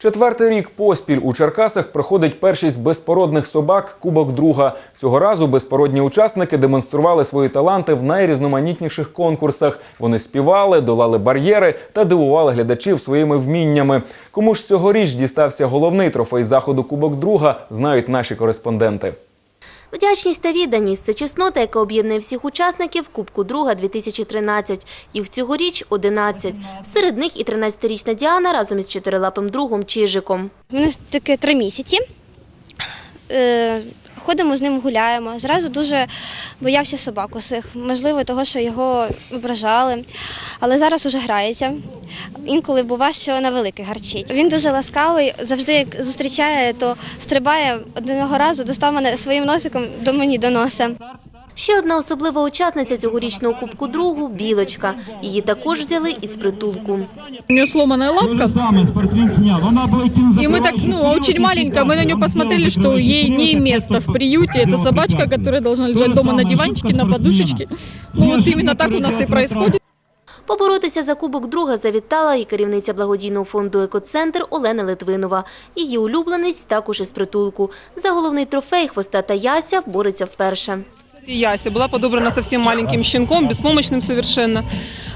Четвертий рік поспіль у Черкасах проходить першість безпородних собак Кубок Друга. Цього разу безпородні учасники демонстрували свої таланти в найрізноманітніших конкурсах. Вони співали, долали бар'єри та дивували глядачів своїми вміннями. Кому ж цьогоріч дістався головний трофей заходу Кубок Друга, знають наші кореспонденти. Вдячність та відданість – це чеснота, яка об'єднує всіх учасників Кубку Друга 2013. Їх цьогоріч 11. Серед них і 13-річна Діана разом із чотирилапим другом Чижиком. Вони таке три місяці. Ходимо з ним гуляємо. Зразу дуже боявся собак усіх. Можливо, того, що його ображали. Але зараз уже грається. Інколи бува, що на великий гарчить. Він дуже ласкавий, завжди як зустрічає, то стрибає одного разу, достав мене своїм носиком до мені до носа. Ще одна особлива учасниця цьогорічного Кубку Другу – Білочка. Її також взяли із притулку. У нее сломанная лапка, и мы так, ну, очень маленькая, мы на нее посмотрели, что ей не место в приюте. Это собачка, которая должна лежать дома на диванчике, на подушечке. Ну, вот именно так у нас и происходит. Поборотися за Кубок Друга завітала і керівниця благодійного фонду «Екоцентр» Олена Литвинова. Її улюбленець також із притулку. За головний трофей хвостата Яся бореться вперше. И Яся была подобрана совсем маленьким щенком, беспомощным совершенно.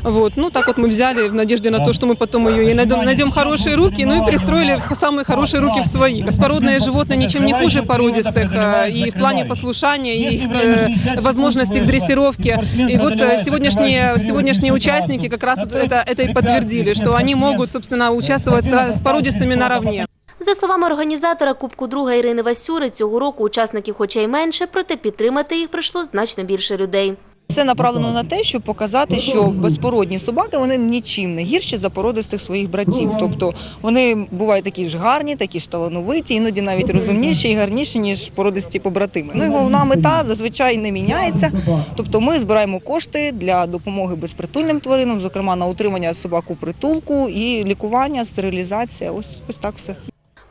Вот. Ну, так вот мы взяли в надежде на то, что мы потом ее ей найдем, найдем хорошие руки, ну и пристроили в самые хорошие руки в свои. Беспородные животные ничем не хуже породистых э, и в плане послушания, и их э, возможностей в дрессировке. И вот э, сегодняшние, сегодняшние участники как раз вот это, это и подтвердили, что они могут, собственно, участвовать с, с породистыми наравне. За словами організатора Кубку Друга Ірини Васюри, цього року учасників хоча й менше, проте підтримати їх прийшло значно більше людей. Це направлено на те, щоб показати, що безпородні собаки вони нічим не гірші за породистих своїх братів. Тобто вони бувають такі ж гарні, такі ж талановиті, іноді навіть розумніші і гарніші, ніж породисті побратими. Ну і головна мета зазвичай не міняється. Тобто ми збираємо кошти для допомоги безпритульним тваринам, зокрема на утримання собак у притулку і лікування, стерилізація. Ось ось так все.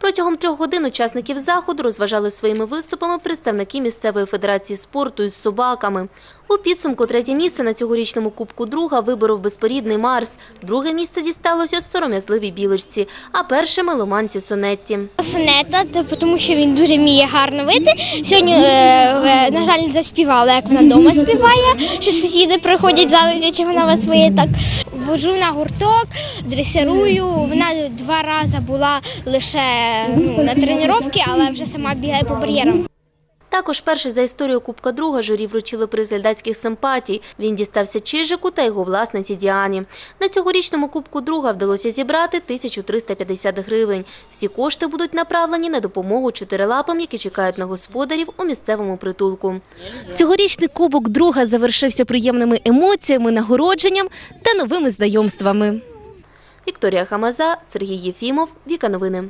Протягом трьох годин учасників заходу розважали своїми виступами представники місцевої федерації спорту із собаками. У підсумку третє місце на цьогорічному Кубку Друга виборов безпорідний Марс. Друге місце дісталося сором'язливій білочці, а перше – меломанці Сонетті. Сонета, тому що він дуже вміє гарно вити. Сьогодні, е, на жаль, заспівала, як вона вдома співає, що сусіди приходять завжди, чи вона вас виє так. Вожу на гурток, дресирую. Вона два рази була лише ну, на тренуванні, але вже сама бігає по бар'єрам. Також перший за історію Кубка Друга журі вручило приз глядацьких симпатій. Він дістався Чижику та його власниці Діані. На цьогорічному Кубку Друга вдалося зібрати 1350 гривень. Всі кошти будуть направлені на допомогу чотирилапам, які чекають на господарів у місцевому притулку. Цьогорічний Кубок Друга завершився приємними емоціями, нагородженням та новими знайомствами. Вікторія Хамаза, Сергій Єфімов, Віка Новини.